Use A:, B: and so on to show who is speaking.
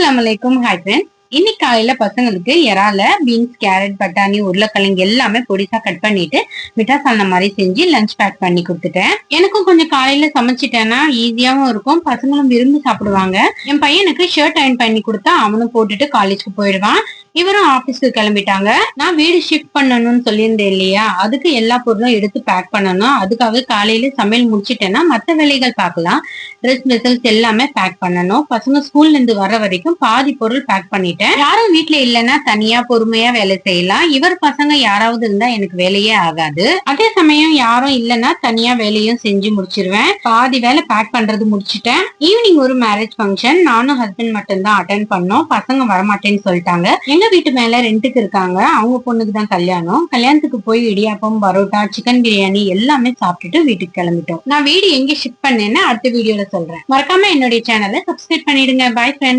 A: அஸ்ஸலாமு அலைக்கும் hi friends இன்னைக்கு காலையில பசங்களுக்கு இறால பீன்ஸ் கேரட் பட்டாணி உருளைக்கிழங்கு எல்லாமே பொடிசா கட் பண்ணிட்டு மிட்டாஸ் அந்த மாதிரி செஞ்சு லஞ்ச் பேக் பண்ணி கொடுத்துட்டேன். எனக்கும் கொஞ்சம் காலையில சமைச்சிட்டேன்னா ஈஸியாவும் இருக்கும். பசங்களும் விரும்பி சாப்பிடுவாங்க. என் பையனுக்கு ஷர்ட் அயன் பண்ணி கொடுத்தா அவனும் போட்டுட்டு காலேஜ்க்கு போயிடுவான். இவரும் ஆபீஸ்க்கு கிளம்பிட்டாங்க. நான் வீடு ஷிஃப்ட் பண்ணணும்னு சொல்லியிருந்தேன் இல்லையா? அதுக்கு எல்லா பொருளும் எடுத்து பேக் பண்ணணும். அதுக்காக காலையில சமையல் முடிச்சிட்டேன்னா மற்ற வேலைகள் பார்க்கலாம். ட்ரெஸ் மெசல்ஸ் எல்லாமே பேக் பண்ணணும். பசங்க ஸ்கூல்ல இருந்து வர வரைக்கும் பாதி பொருள் பேக் பண்ணிட்டேன். யாரும் வீட்டுல இல்லைன்னா தனியா பொறுமையா வேலை செய்யலாம். இவர் பசங்க யாராவது இருந்தா எனக்கு வேலையே ஆகாது. அதே சமயம் யாரும் இல்லைன்னா தனியா வேலையும் செஞ்சு முடிச்சிருவேன். பாதி வேலை பேக் பண்றது முடிச்சிட்டேன். ஈவினிங் ஒரு மேரேஜ் ஃபங்க்ஷன் நானும் ஹஸ்பண்ட் மட்டும் தான் அட்டன் பண்ணோம். பசங்க வரமாட்டேன்னு சொல்லிட்டாங்க. எங்க வீட்டு மேல ரெண்டுக்கு இருக்காங்க. அவங்க பொண்ணுக்கு தான் கல்யாணம். கல்யாணத்துக்கு போய் இடியாப்பம் பரோட்டா சிக்கன் பிரியாணி எல்லாமே சாப்பிட்டுட்டு வீட்டுக்கு கிளம்பிட்டோம். நான் வீடு எங்க ஷிஃப்ட் பண்ணேன்னு அடுத்த வீடியோல சொல்றேன். மறக்காம என்னுடைய சேனலை சப்ஸ்கிரைப் பண்ணிடுங்க. பாய் ஃப்ரெண்ட்